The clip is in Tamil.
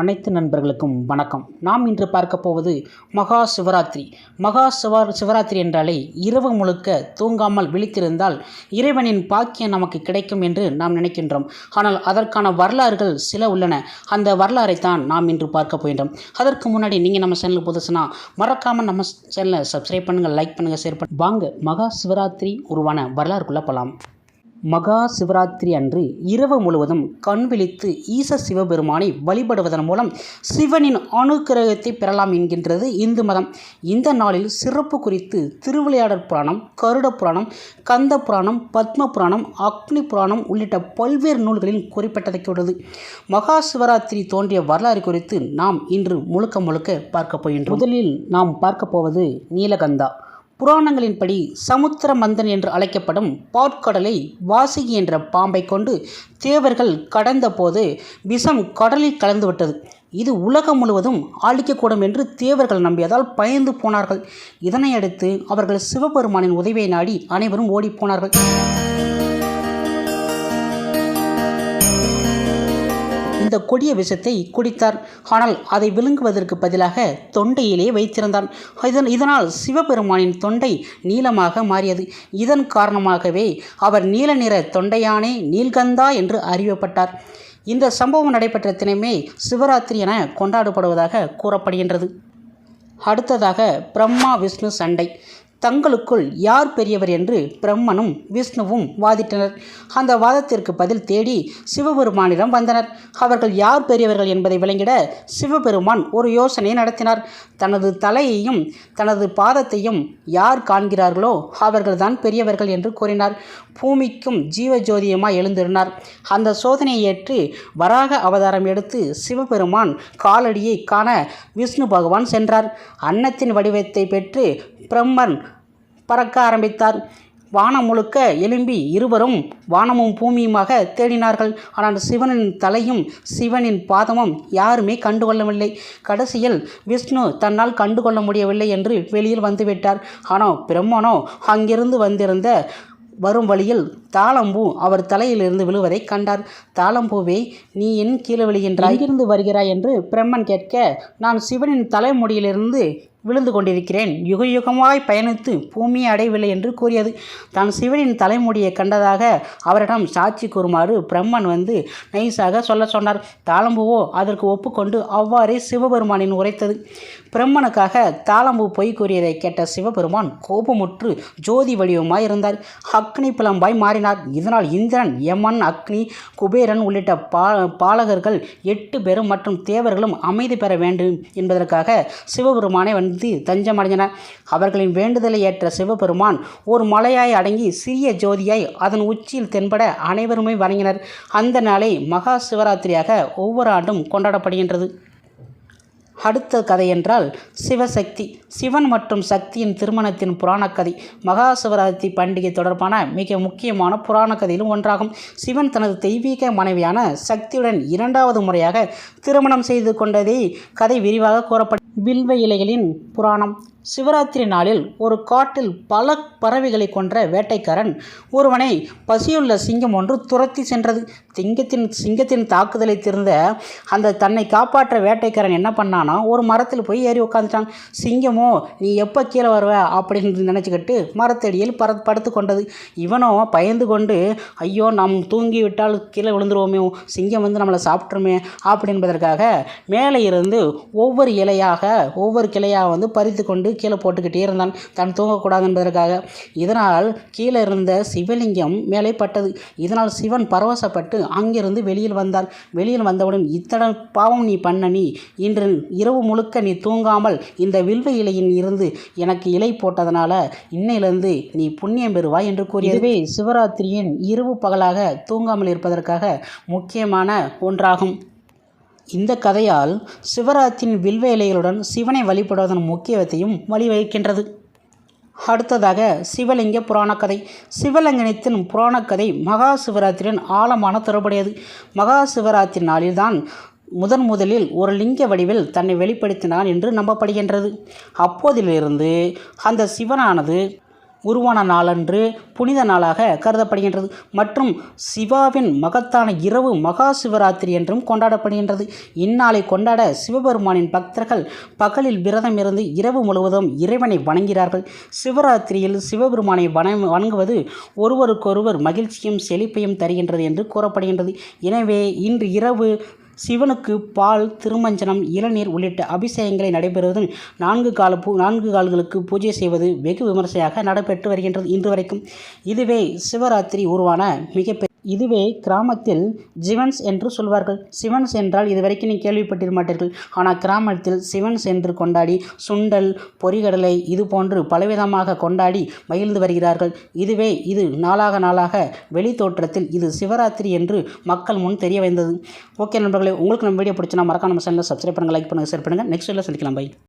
அனைத்து நண்பர்களுக்கும் வணக்கம். நாம் இன்று பார்க்க போவது மகா சிவராத்திரி. மகா சிவா சிவராத்திரி என்றாலே இரவு முழுக்க தூங்காமல் விழித்திருந்தால் இறைவனின் பாக்கியம் நமக்கு கிடைக்கும் என்று நாம் நினைக்கின்றோம். ஆனால் அதற்கான வரலாறுகள் சில உள்ளன. அந்த வரலாறை தான் நாம் இன்று பார்க்க போகின்றோம். அதற்கு முன்னாடி நீங்கள் நம்ம சேனல் புதுசுனா மறக்காமல் நம்ம சேனலை சப்ஸ்கிரைப் பண்ணுங்கள் லைக் பண்ணுங்கள் ஷேர் பண்ண. வாங்க மகா சிவராத்திரி உருவான வரலாறுக்குள்ளே போகலாம் மகா சிவராத்திரி அன்று இரவு முழுவதும் கண் விழித்து ஈச சிவபெருமானை வழிபடுவதன் மூலம் சிவனின் அனுக்கிரகத்தை பெறலாம் என்கின்றது இந்து மதம். இந்த நாளில் சிறப்பு குறித்து திருவிளையாடற் புராணம் கருட புராணம் கந்த புராணம் பத்ம புராணம் அக்னி புராணம் உள்ளிட்ட பல்வேறு நூல்களில் குறிப்பிட்டதைக்குள்ளது மகா சிவராத்திரி தோன்றிய வரலாறு குறித்து நாம் இன்று முழுக்க முழுக்க பார்க்க போகின்றோம். முதலில் நாம் பார்க்க போவது நீலகந்தா. புராணங்களின்படி சமுத்திர மந்தன் என்று அழைக்கப்படும் பாட்கடலை வாசிகி என்ற பாம்பை கொண்டு தேவர்கள் கடந்தபோது விஷம் கடலில் கலந்துவிட்டது. இது உலகம் முழுவதும் ஆளிக்கக்கூடும் என்று தேவர்கள் நம்பியதால் பயந்து போனார்கள். இதனையடுத்து அவர்கள் சிவபெருமானின் உதவியை நாடி அனைவரும் ஓடிப்போனார்கள் கொடிய விஷத்தை குடித்தார். ஆனால் அதை விழுங்குவதற்கு பதிலாக தொண்டையிலே வைத்திருந்தான். இதன் இதனால் சிவபெருமானின் தொண்டை நீளமாக மாறியது. இதன் காரணமாகவே அவர் நீல நிற தொண்டையானே நீல்கந்தா என்று அறியப்பட்டார். இந்த சம்பவம் நடைபெற்ற தினமே சிவராத்திரி என கொண்டாடப்படுவதாக கூறப்படுகின்றது. அடுத்ததாக பிரம்மா விஷ்ணு சண்டை. தங்களுக்குள் யார் பெரியவர் என்று பிரம்மனும் விஷ்ணுவும் வாதிட்டனர். அந்த வாதத்திற்கு பதில் தேடி சிவபெருமானிடம் வந்தனர். அவர்கள் யார் பெரியவர்கள் என்பதை விளங்கிட சிவபெருமான் ஒரு யோசனை நடத்தினார். தனது தலையையும் தனது பாதத்தையும் யார் காண்கிறார்களோ அவர்கள்தான் பெரியவர்கள் என்று கூறினார். பூமிக்கும் ஜீவஜோதியமாய் எழுந்திருந்தார். அந்த சோதனையை ஏற்று வராக அவதாரம் எடுத்து சிவபெருமான் காலடியை காண விஷ்ணு பகவான் சென்றார். அன்னத்தின் வடிவத்தை பெற்று பிரம்மன் பறக்க ஆரம்பித்தார். வானம் முழுக்க எழும்பி இருவரும் வானமும் பூமியுமாக தேடினார்கள். ஆனால் சிவனின் தலையும் சிவனின் பாதமும் யாருமே கண்டுகொள்ளவில்லை. கடைசியில் விஷ்ணு தன்னால் கண்டுகொள்ள முடியவில்லை என்று வெளியில் வந்துவிட்டார். ஆனால் பிரம்மனோ அங்கிருந்து வந்திருந்த வரும் வழியில் தாளம்பூ அவர் தலையிலிருந்து விழுவதை கண்டார். தாளம்பூவே நீ என் கீழே விழுகின்றாய். இருந்து வருகிறாய் என்று பிரம்மன் கேட்க நான் சிவனின் தலைமுடியிலிருந்து விழுந்து கொண்டிருக்கிறேன். யுக யுகமாய் பயணித்து பூமியை அடையவில்லை என்று கூறியது. தான் சிவனின் தலைமுடியை கண்டதாக அவரிடம் சாட்சி கூறுமாறு பிரம்மன் வந்து நைஸாக சொல்ல சொன்னார். தாளம்புவோ அதற்கு ஒப்புக்கொண்டு அவ்வாறே சிவபெருமானின் உரைத்தது. பிரம்மனுக்காக தாளம்பு பொய் கூறியதை கேட்ட சிவபெருமான் கோபமுற்று ஜோதி வடிவமாய் இருந்தார் அக்னி பிளம்பாய் மாறினார். இதனால் இந்திரன் யமன் அக்னி குபேரன் உள்ளிட்ட பா பாலகர்கள் எட்டு பேரும் மற்றும் தேவர்களும் அமைதி பெற வேண்டும் என்பதற்காக சிவபெருமானை வந்து தஞ்சமடைந்தனர் அவர்களின் வேண்டுதலை ஏற்ற சிவபெருமான் ஒரு மலையாய் அடங்கி சிறிய ஜோதியாய் அதன் உச்சியில் தென்பட அனைவருமே வணங்கினர். அந்த நாளை மகா சிவராத்திரியாக ஒவ்வொரு ஆண்டும் கொண்டாடப்படுகின்றது. அடுத்த கதை என்றால் சிவசக்தி சிவன் மற்றும் சக்தியின் திருமணத்தின் புராணக்கதை மகா சிவராத்திரி பண்டிகை தொடர்பான மிக முக்கியமான புராண கதையிலும் ஒன்றாகும். சிவன் தனது தெய்வீக மனைவியான சக்தியுடன் இரண்டாவது முறையாக திருமணம் செய்து கொண்டதை கதை விரிவாக கூறப்பட்ட பில்வ இலைகளின் புராணம். சிவராத்திரி நாளில் ஒரு காட்டில் பல பறவைகளை கொன்ற வேட்டைக்காரன் ஒருவனை பசியுள்ள சிங்கம் ஒன்று துரத்தி சென்றது. சிங்கத்தின் சிங்கத்தின் தாக்குதலை திறந்த அந்த தன்னை காப்பாற்ற வேட்டைக்காரன் என்ன பண்ணானா ஒரு மரத்தில் போய் ஏறி உட்காந்துட்டான் சிங்கமோ நீ எப்போ கீழே வருவ? அப்படின்னு நினச்சிக்கிட்டு மரத்தடியில் பற படுத்து கொண்டது. இவனோ பயந்து கொண்டு ஐயோ நாம் தூங்கி விட்டால் கீழே விழுந்துருவோமே சிங்கம் வந்து நம்மளை சாப்பிட்ருமே அப்படி என்பதற்காக மேலே இருந்து ஒவ்வொரு இலையாக ஒவ்வொரு கிளையாக வந்து பறித்து கொண்டு கீழே போட்டுக்கிட்டே இருந்தான். தான் தூங்கக்கூடாது என்பதற்காக. இதனால் கீழே இருந்த சிவலிங்கம் மேலே பட்டது. இதனால் சிவன் பரவசப்பட்டு அங்கிருந்து வெளியில் வந்தார் வெளியில் வந்தவுடன் இத்தனை பாவம் நீ பண்ண நீ. இன்று இரவு முழுக்க நீ தூங்காமல் இந்த வில்வ இலையின் இருந்து எனக்கு இலை போட்டதனால இன்னையிலிருந்து நீ புண்ணியம் பெறுவாய் என்று கூறியதுவே சிவராத்திரியின் இரவு பகலாக தூங்காமல் இருப்பதற்காக முக்கியமான ஒன்றாகும். இந்த கதையால் சிவராத்திரின் வில்வ இலைகளுடன் சிவனை வழிபடுவதன் முக்கியத்தையும் வழிவகுக்கின்றது. அடுத்ததாக சிவலிங்க புராணக்கதை. சிவலிங்கனத்தின் புராணக்கதை மகா சிவராத்திரியின் ஆழமான தொடர்புடையது. மகா சிவராத்திரி நாளில்தான் முதன் முதலில் ஒரு லிங்க வடிவில் தன்னை வெளிப்படுத்தினான் என்று நம்பப்படுகின்றது. அப்போதிலிருந்து அந்த சிவனானது உருவான நாளன்று புனித நாளாக கருதப்படுகின்றது. மற்றும் சிவாவின் மகத்தான இரவு மகா சிவராத்திரி என்றும் கொண்டாடப்படுகின்றது. இந்நாளை கொண்டாட சிவபெருமானின் பக்தர்கள் பகலில் விரதம் இருந்து இரவு முழுவதும் இறைவனை வணங்குகிறார்கள். சிவராத்திரியில் சிவபெருமானை வண வணங்குவது ஒருவருக்கொருவர் மகிழ்ச்சியும் செழிப்பையும் தருகின்றது என்று கூறப்படுகின்றது. எனவே இன்று இரவு சிவனுக்கு பால் திருமஞ்சனம் இளநீர் உள்ளிட்ட அபிஷேகங்களை நடைபெறுவது நான்கு கால பூ நான்கு கால்களுக்கு பூஜை செய்வது வெகு விமர்சையாக நடைபெற்று வருகின்றது இன்று வரைக்கும். இதுவே சிவராத்திரி உருவான மிகப்பெரிய இதுவே கிராமத்தில் ஜிவன்ஸ் என்று சொல்வார்கள். சிவன்ஸ் என்றால் இதுவரைக்கும் நீ கேள்விப்பட்டிருக்க மாட்டீர்கள். ஆனால் கிராமத்தில் சிவன்ஸ் என்று கொண்டாடி சுண்டல் பொறிகடலை இது போன்று பலவிதமாக கொண்டாடி மகிழ்ந்து வருகிறார்கள். இதுவே இது நாளாக நாளாக வெளி தோற்றத்தில் இது சிவராத்திரி என்று மக்கள் முன் தெரிய வந்தது. ஓகே நண்பர்களே உங்களுக்கு நம்ம வீடியோ பிடிச்சினா மறக்காம சேனலில் சப்ஸ்கிரைப் பண்ணுங்கள் லைக் பண்ணுங்கள் ஷேர் பண்ணுங்கள் நெக்ஸ்ட் வீடியோவில் சந்திக்கலாம் பை